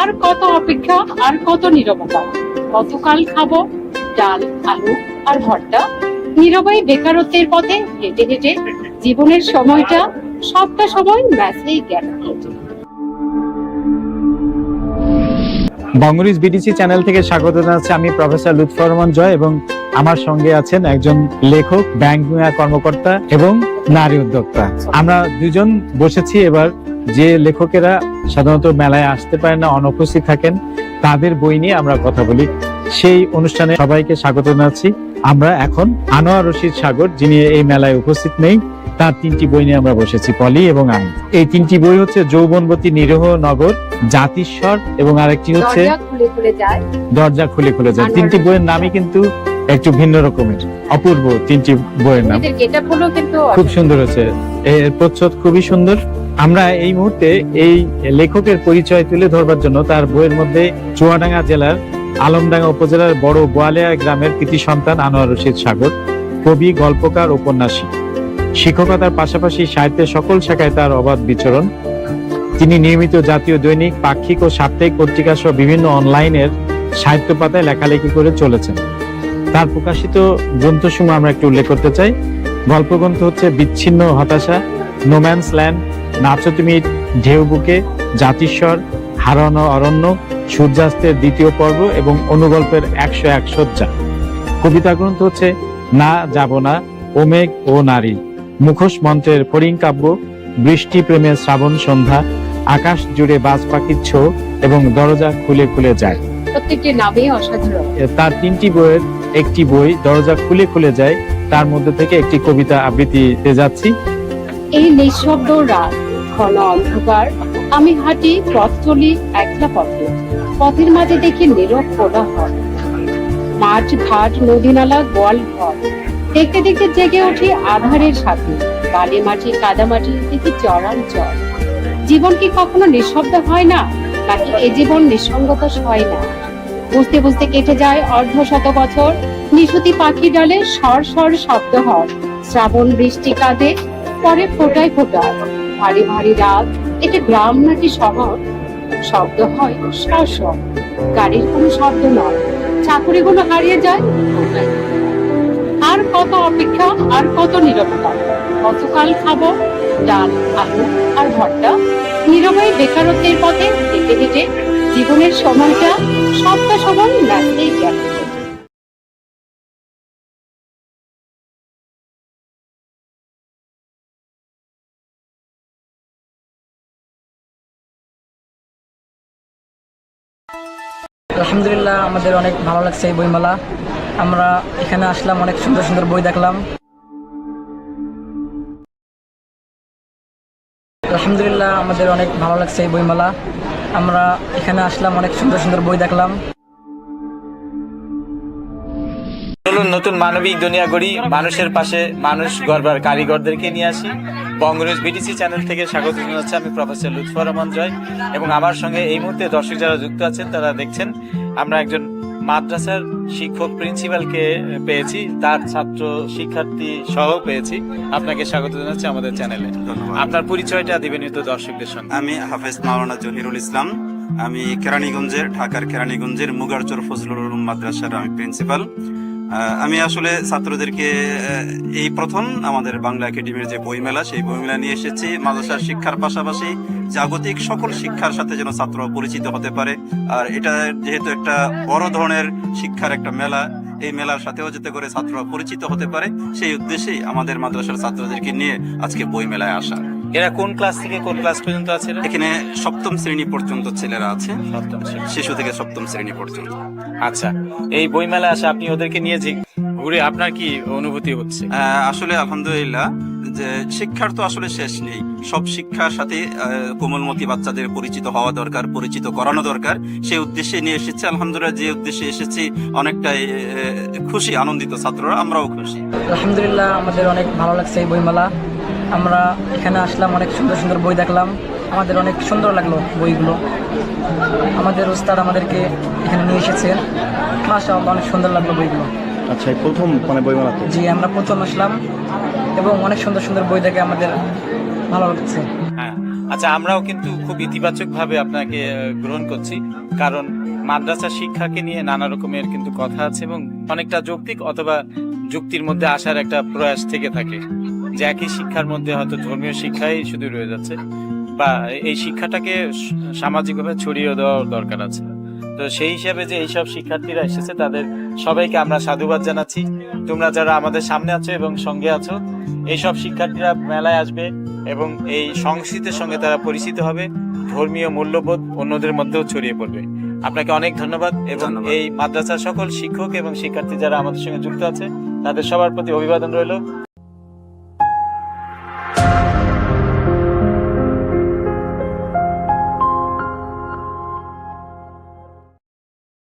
আর কত অপেক্ষা, আর কত নীরবতা? কতকাল খাব, ডাল, আলু আর ভর্তা। নীরবাই বেকারত্বের পথে হেঁটে হেঁটে জীবনের সময়টা সবটা সময় ম্যাচেই গেল। বঙ্গরিজ বিডিসি চ্যানেল থেকে স্বাগত জানাচ্ছি আমি প্রফেসর লুৎফর রহমান জয় এবং আমার সঙ্গে আছেন একজন লেখক, ব্যাংক কর্মকর্তা এবং নারী উদ্যোক্তা। আমরা দুজন বসেছি এবার যে লেখকেরা সাধারণত মেলায় আসতে পারেন না অনুপস্থিত থাকেন তাদের বই নিয়ে আমরা কথা বলি। সেই অনুষ্ঠানে সবাইকে স্বাগত জানাচ্ছি। আমরা এখন আনোয়ার রশিদ সাগর যিনি এই মেলায় উপস্থিত নেই তার তিনটি বই নিয়ে আমরা বসেছি পলি এবং আমি। এই তিনটি বই হচ্ছে যৌবনবতী নিরহ নগর জাতিস্বর এবং আরেকটি হচ্ছে দরজা খুলে খুলে যায়। তিনটি বইয়ের নামই কিন্তু একটু ভিন্ন রকমের অপূর্ব তিনটি বইয়ের নাম। খুব সুন্দর হয়েছে এর প্রচ্ছদ খুবই সুন্দর। আমরা এই মুহূর্তে এই লেখকের পরিচয় তুলে ধরবার জন্য তার বইয়ের মধ্যে চুয়াডাঙ্গা জেলার আলমডাঙ্গা উপজেলার বড় গোয়ালিয়া গ্রামের কৃতি সন্তান আনোয়ার রশিদ সাগর, কবি, গল্পকার, উপন্যাসী। শিক্ষকতার পাশাপাশি সাহিত্যের সকল শাখায় তার অবাধ বিচরণ। তিনি নিয়মিত জাতীয় দৈনিক, পাক্ষিক ও সাপ্তাহিক পত্রিকা সহ বিভিন্ন অনলাইনের সাহিত্য পাতায় লেখালেখি করে চলেছেন। তার প্রকাশিত গ্রন্থসমূহ আমরা একটু উল্লেখ করতে চাই। গল্পগ্রন্থ হচ্ছে বিচ্ছিন্ন হতাশা নোম্যান্স ল্যান্ড নাচো তুমি ঢেউ বুকে জাতিস্বর হারানো অরণ্য সূর্যাস্তের দ্বিতীয় পর্ব এবং অনুগল্পের একশো এক সজ্জা কবিতা গ্রন্থ হচ্ছে না যাব না ওমেঘ ও নারী। মুখোশ মন্ত্রের ফরিং কাব্য বৃষ্টি প্রেমের শ্রাবণ সন্ধ্যা আকাশ জুড়ে বাজ পাখির ছো এবং দরজা খুলে খুলে যায়। প্রত্যেকটি নামে অসাধারণ। তার তিনটি বইয়ের একটি বই দরজা খুলে খুলে যায়, তার মধ্যে থেকে একটি কবিতা আবৃত্তিতে যাচ্ছি। এই নিঃশব্দ রাত, ঘন অন্ধকার, আমি হাঁটি পথ চলি একলা পথে। পথের মাঝে দেখি নীরব কোলাহল। মাঠ, ঘাট নদী নালা গোয়াল ঘর। দেখতে দেখতে জেগে উঠি আধারের সাথে। বালি মাটি, কাদা মাটি, দেখি চড়ান চর জীবন কি কখনো নিঃশব্দ হয় না? নাকি এ জীবন নিঃসঙ্গতা হয় না? বুঝতে বুঝতে কেটে যায় অর্ধ শত বছর। নিশুতি পাখি ডালে সর সর শব্দ হয়। শ্রাবণ বৃষ্টি কাঁদে, পরে ফোটায় ফোটায় ভারী ভারী রাত, এটা গ্রাম নাকি শহর? শব্দ হয় স্ব গাড়ির কোনো শব্দ নয়। চাকুরিগুলো হারিয়ে যায় আর কত অপেক্ষা, আর কত নীরবতা। কতকাল খাব, ডাল, আলু আর ভর্তা? নীরবাই বেকারত্বের পথে হেঁটে হেঁটে জীবনের সময়টা সবটা সময় ব্যস্তেই গেল। আলহামদুলিল্লাহ, আমাদের অনেক ভালো লাগছে এই বইমেলা। আমরা এখানে আসলাম, অনেক সুন্দর সুন্দর বই দেখলাম। আলহামদুলিল্লাহ, আমাদের অনেক ভালো লাগছে এই বইমেলা। আমরা এখানে আসলাম, অনেক সুন্দর সুন্দর বই দেখলাম। চলুন নতুন মানবিক দুনিয়া গড়ি, মানুষের পাশে মানুষ গড়বার কারিগরদেরকে নিয়ে আসি। বঙ্গনিউজ বিটিসি চ্যানেল থেকে স্বাগত জানাচ্ছি আমি প্রফেসর লুৎফর রহমান জয়। এবং আমার সঙ্গে এই মুহূর্তে দর্শক যারা যুক্ত আছেন, তারা দেখছেন, আমরা একজন মাদ্রাসার শিক্ষক প্রিন্সিপালকে পেয়েছি তার ছাত্র শিক্ষার্থী সহ পেয়েছি। আপনাকে স্বাগত জানাচ্ছি আমাদের চ্যানেলে। আপনার পরিচয়টা দিবেন তো দর্শকদের সঙ্গে। আমি হাফেজ মাওলানা জহিরুল ইসলাম। আমি কেরানীগঞ্জের ঢাকার কেরানীগঞ্জের মুগারচর ফজলুল মাদ্রাসার আমি প্রিন্সিপাল। আমি আসলে ছাত্রদেরকে এই প্রথম আমাদের বাংলা একাডেমির যে বইমেলা, সেই বইমেলা নিয়ে এসেছি। মাদ্রাসার শিক্ষার পাশাপাশি জাগতিক সকল শিক্ষার সাথে যেন ছাত্র পরিচিত হতে পারে। আর এটা যেহেতু একটা বড় ধরনের শিক্ষার একটা মেলা, এই মেলার সাথেও যাতে করে ছাত্র পরিচিত হতে পারে, সেই উদ্দেশ্যেই আমাদের মাদ্রাসার ছাত্রদেরকে নিয়ে আজকে বই মেলায় আসা। এরা কোন ক্লাস থেকে কোন ক্লাস পর্যন্ত আছে এখানে সপ্তম শ্রেণি পর্যন্ত ছেলেরা আছে। শিশু থেকে সপ্তম শ্রেণি পর্যন্ত। আচ্ছা এই বইমেলা আসে আপনি ওদেরকে নিয়ে যে ঘুরে আপনার কি অনুভূতি হচ্ছে? আসলে আলহামদুলিল্লাহ যে শিক্ষার তো আসলে শেষ নেই। সব শিক্ষার সাথে কোমলমতি বাচ্চাদের পরিচিত হওয়া দরকার পরিচিত করানো দরকার। সেই উদ্দেশ্যে নিয়ে এসেছি আলহামদুলিল্লাহ যে উদ্দেশ্যে এসেছি অনেকটাই খুশি আনন্দিত ছাত্ররা আমরাও খুশি। আলহামদুলিল্লাহ আমাদের অনেক ভালো লাগছে এই বইমেলা। আমরা এখানে আসলাম অনেক সুন্দর সুন্দর বই দেখলাম। আমাদের অনেক সুন্দর লাগল বইগুলো। আমাদের উস্তাদ আমাদেরকে এখানে নিয়ে এসেছেন মাসা অনেক সুন্দর লাগল বইগুলো। আচ্ছা প্রথম মানে বইমেলাতে জি আমরা প্রথম আসলাম এবং অনেক সুন্দর সুন্দর বই দেখে আমাদের ভালো লাগছে। হ্যাঁ আচ্ছা আমরাও কিন্তু খুব ইতিবাচক ভাবে আপনাকে গ্রহণ করছি। কারণ মাদ্রাসা শিক্ষাকে নিয়ে নানা রকমের কিন্তু কথা আছে এবং অনেকটা যৌক্তিক অথবা যুক্তির মধ্যে আসার একটা প্রয়াস থেকে থাকে। যে একই শিক্ষার মধ্যে হয়তো ধর্মীয় শিক্ষাই শুধু রয়ে যাচ্ছে বা এই শিক্ষাটাকে সামাজিকভাবে ছড়িয়ে দেওয়ার দরকার আছে। তো সেই হিসাবে যে এইসব শিক্ষার্থীরা এসেছে তাদের সবাইকে আমরা সাধুবাদ জানাচ্ছি। তোমরা যারা আমাদের সামনে আছো এবং সঙ্গে আছো এইসব শিক্ষার্থীরা মেলায় আসবে এবং এই সংস্কৃতির সঙ্গে তারা পরিচিত হবে ধর্মীয় মূল্যবোধ অন্যদের মধ্যেও ছড়িয়ে পড়বে। আপনাকে অনেক ধন্যবাদ এবং এই মাদ্রাসার সকল শিক্ষক এবং শিক্ষার্থী যারা আমাদের সঙ্গে যুক্ত আছে তাদের সবার প্রতি অভিবাদন রইল।